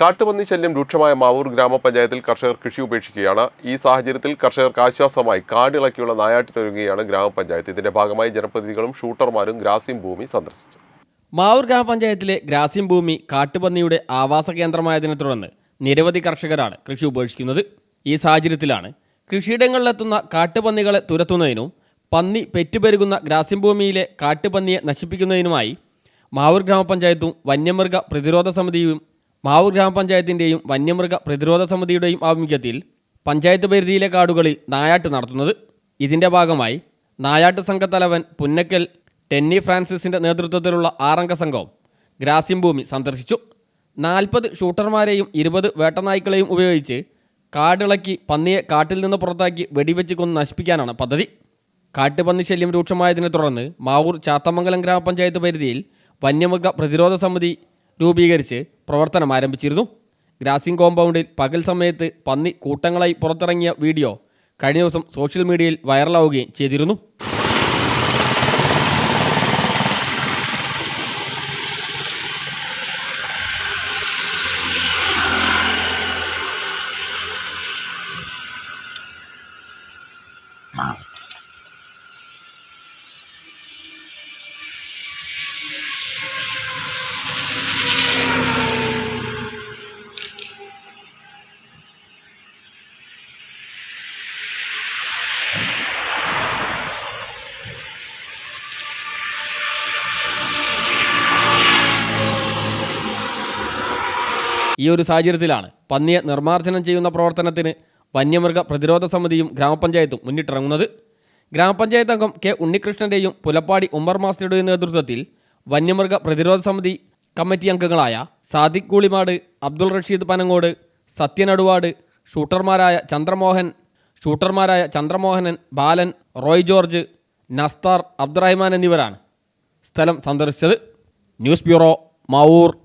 കാട്ടുപന്നി ശല്യം രൂക്ഷമായ മാവൂർ ഗ്രാമപഞ്ചായത്തിൽ കർഷകർ കൃഷി ഉപേക്ഷിക്കുകയാണ്. ഈ സാഹചര്യത്തിൽ കർഷകർക്ക് ആശ്വാസമായി കാടിളക്കിയുള്ള നായാട്ടിനൊരുങ്ങുകയാണ് ഗ്രാമപഞ്ചായത്ത്. ഇതിന്റെ ഭാഗമായി ജനപ്രതിനിധികളും ഷൂട്ടർമാരും ഗ്രാസിം ഭൂമി സന്ദർശിച്ചു. മാവൂർ ഗ്രാമപഞ്ചായത്തിലെ ഗ്രാസ്യം ഭൂമി കാട്ടുപന്നിയുടെ ആവാസ കേന്ദ്രമായതിനെ തുടർന്ന് നിരവധി കർഷകരാണ് കൃഷി ഉപേക്ഷിക്കുന്നത്. ഈ സാഹചര്യത്തിലാണ് കൃഷിയിടങ്ങളിലെത്തുന്ന കാട്ടുപന്നികളെ തുരത്തുന്നതിനും പന്നി പെറ്റുപെരുകുന്ന ഗ്രാസ്യം ഭൂമിയിലെ കാട്ടുപന്നിയെ നശിപ്പിക്കുന്നതിനുമായി മാവൂർ ഗ്രാമപഞ്ചായത്തും വന്യമൃഗ പ്രതിരോധ സമിതിയും മാവൂർ ഗ്രാമപഞ്ചായത്തിന്റെയും വന്യമൃഗ പ്രതിരോധ സമിതിയുടെയും ആഭിമുഖ്യത്തിൽ പഞ്ചായത്ത് പരിധിയിലെ കാടുകളിൽ നായാട്ട് നടത്തുന്നത്. ഇതിന്റെ ഭാഗമായി നായാട്ട് സംഘത്തലവൻ പുന്നക്കൽ ടെന്നി ഫ്രാൻസിസിന്റെ നേതൃത്വത്തിലുള്ള ആറംഗ സംഘവും ഗ്രാസ്യം ഭൂമി സന്ദർശിച്ചു. നാൽപ്പത് ഷൂട്ടർമാരെയും ഇരുപത് വേട്ടനായ്ക്കളെയും ഉപയോഗിച്ച് കാടിളക്കി പന്നിയെ കാട്ടിൽ നിന്ന് പുറത്താക്കി വെടിവെച്ച് കൊന്ന് നശിപ്പിക്കാനാണ് പദ്ധതി. കാട്ടുപന്നി ശല്യം രൂക്ഷമായതിനെ തുടർന്ന് മാവൂർ ചാത്തമംഗലം ഗ്രാമപഞ്ചായത്ത് പരിധിയിൽ വന്യമൃഗ പ്രതിരോധ സമിതി രൂപീകരിച്ച് പ്രവർത്തനം ആരംഭിച്ചിരുന്നു. ഗ്രാസിംഗ് കോമ്പൗണ്ടിൽ പകൽ സമയത്ത് പന്നി കൂട്ടങ്ങളായി പുറത്തിറങ്ങിയ വീഡിയോ കഴിഞ്ഞ ദിവസം സോഷ്യൽ മീഡിയയിൽ വൈറലാവുകയും ചെയ്തിരുന്നു. ഈ ഒരു സാഹചര്യത്തിലാണ് പന്നിയെ നിർമ്മാർജനം ചെയ്യുന്ന പ്രവർത്തനത്തിന് വന്യമൃഗ പ്രതിരോധ സമിതിയും ഗ്രാമപഞ്ചായത്തും മുന്നിട്ടിറങ്ങുന്നത്. ഗ്രാമപഞ്ചായത്ത് അംഗം കെ ഉണ്ണികൃഷ്ണന്റെയും പുലപ്പാടി ഉമ്മർ മാസ്റ്ററുടെയും നേതൃത്വത്തിൽ വന്യമൃഗ പ്രതിരോധ സമിതി കമ്മിറ്റി അംഗങ്ങളായ സാദിഖ് കൂളിമാട് അബ്ദുൾ റഷീദ് പനങ്ങോട് സത്യൻ അടുവാട് ഷൂട്ടർമാരായ ചന്ദ്രമോഹൻ ഷൂട്ടർമാരായ ചന്ദ്രമോഹനൻ ബാലൻ റോയ് ജോർജ് നസ്താർ അബ്ദുറഹ്മാൻ എന്നിവരാണ് സ്ഥലം സന്ദർശിച്ചത്. News bureau Mavoor.